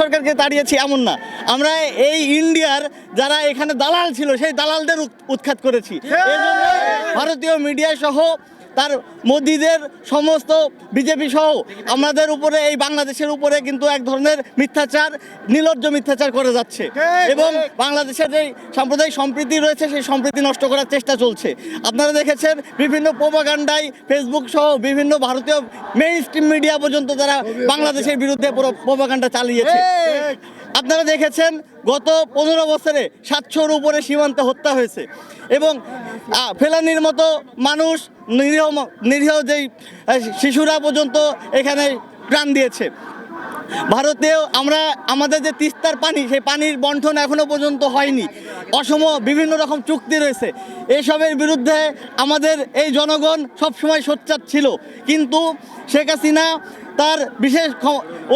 সরকারকে তাড়িয়েছি এমন না। আমরা এই ইন্ডিয়ার যারা এখানে দালাল ছিল সেই দালালদের উৎখাত করেছি। ভারতীয় মিডিয়া সহ তার মোদিদের সমস্ত বিজেপি সহ আমাদের উপরে এই বাংলাদেশের উপরে কিন্তু এক ধরনের মিথ্যাচার নির্লজ্জ মিথ্যাচার করে যাচ্ছে। এবং বাংলাদেশের যে সাম্প্রদায়িক সম্প্রীতি রয়েছে সেই সম্প্রীতি নষ্ট করার চেষ্টা চলছে। আপনারা দেখেছেন বিভিন্ন প্রোপাগান্ডায় ফেসবুক সহ বিভিন্ন ভারতীয় মেইন স্ট্রিম মিডিয়া পর্যন্ত তারা বাংলাদেশের বিরুদ্ধে পুরো প্রোপাগান্ডা চালিয়েছে। আপনারা দেখেছেন গত পনেরো বছরে সাতশোর উপরে সীমান্তে হত্যা হয়েছে। এবং ফেলানির মতো মানুষ নিরীহ নিরীহ যেই শিশুরা পর্যন্ত এখানে প্রাণ দিয়েছে। ভারতেও আমরা, আমাদের যে তিস্তার পানি, সেই পানির বন্টন এখনও পর্যন্ত হয়নি। অসম বিভিন্ন রকম চুক্তি রয়েছে। এসবের বিরুদ্ধে আমাদের এই জনগণ সবসময় সোচ্চার ছিল। কিন্তু শেখ হাসিনা তার বিশেষ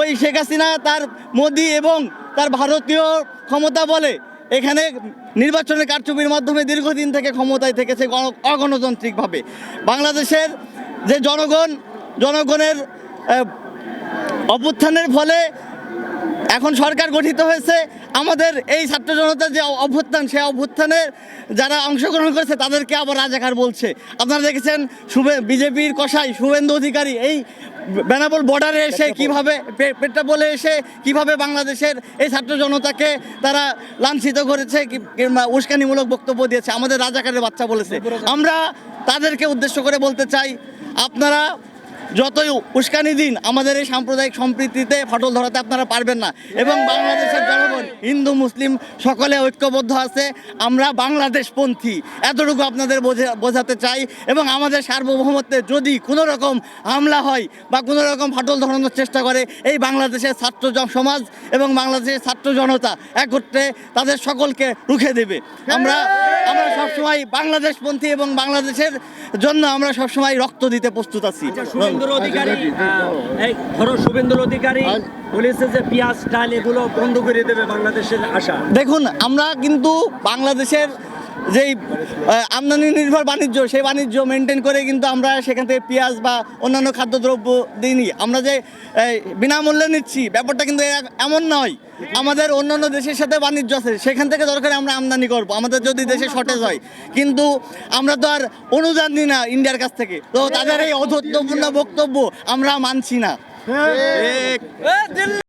ওই শেখ হাসিনা, তার মোদি এবং তার ভারতীয় ক্ষমতা বলে এখানে নির্বাচনের কারচুপির মাধ্যমে দীর্ঘদিন থেকে ক্ষমতায় থেকেছে গণ- অগণতান্ত্রিকভাবে। বাংলাদেশের যে জনগণ, জনগণের অভ্যুত্থানের ফলে এখন সরকার গঠিত হয়েছে আমাদের এই ছাত্র জনতার যে অভ্যুত্থান সেই অভ্যুত্থানের যারা অংশগ্রহণ করেছে তাদেরকে আবার রাজাকার বলছে। আপনারা দেখেছেন শুভে বিজেপির কষাই শুভেন্দু অধিকারী এই বেনাবল বর্ডারে এসে কীভাবে পে- পেট্রাপোলে এসে কীভাবে বাংলাদেশের এই ছাত্র জনতাকে তারা লাঞ্ছিত করেছে কিংবা উস্কানিমূলক বক্তব্য দিয়েছে আমাদের রাজাকারের বাচ্চা বলেছে। আমরা তাদেরকে উদ্দেশ্য করে বলতে চাই আপনারা যতই উস্কানি দিন, আমাদের এই সাম্প্রদায়িক সম্প্রীতিতে ফাটল ধরাতে আপনারা পারবেন না। এবং বাংলাদেশের জনগণ, হিন্দু, মুসলিম, সকলে ঐক্যবদ্ধ আছে। আমরা বাংলাদেশপন্থী। এতটুকু আপনাদের বোঝা- বোঝাতে চাই। এবং আমাদের সার্বভৌমত্বে যদি কোনো রকম হামলা হয় বা কোনো রকম ফাটল ধরানোর চেষ্টা করে, এই বাংলাদেশের ছাত্র সমাজ এবং বাংলাদেশের ছাত্র জনতা একত্রে তাদের সকলকে রুখে দেবে। আমরা আমরা সবসময় বাংলাদেশপন্থী এবং বাংলাদেশের জন্য আমরা সবসময় রক্ত দিতে প্রস্তুত আছি। শুভেন্দুর অধিকারী এই ধরো শুভেন্দুর অধিকারী বলেছে যে পেঁয়াজ ডাল এগুলো বন্ধ করে দেবে বাংলাদেশের আশা। দেখুন আমরা কিন্তু বাংলাদেশের যেই আমদানি নির্ভর বাণিজ্য সেই বাণিজ্য মেনটেন করে কিন্তু আমরা সেখান থেকে পেঁয়াজ বা অন্যান্য খাদ্যদ্রব্য দিইনি। আমরা যে বিনামূল্যে নিচ্ছি ব্যাপারটা কিন্তু এমন নয়। আমাদের অন্যান্য দেশের সাথে বাণিজ্য আছে সেখান থেকে দরকার আমরা আমদানি করব। আমাদের যদি দেশে শর্টেজ হয় কিন্তু আমরা তো আর অনুদান নিই না ইন্ডিয়ার কাছ থেকে। তো তাদের এই অধত্বপূর্ণ বক্তব্য আমরা মানছি না।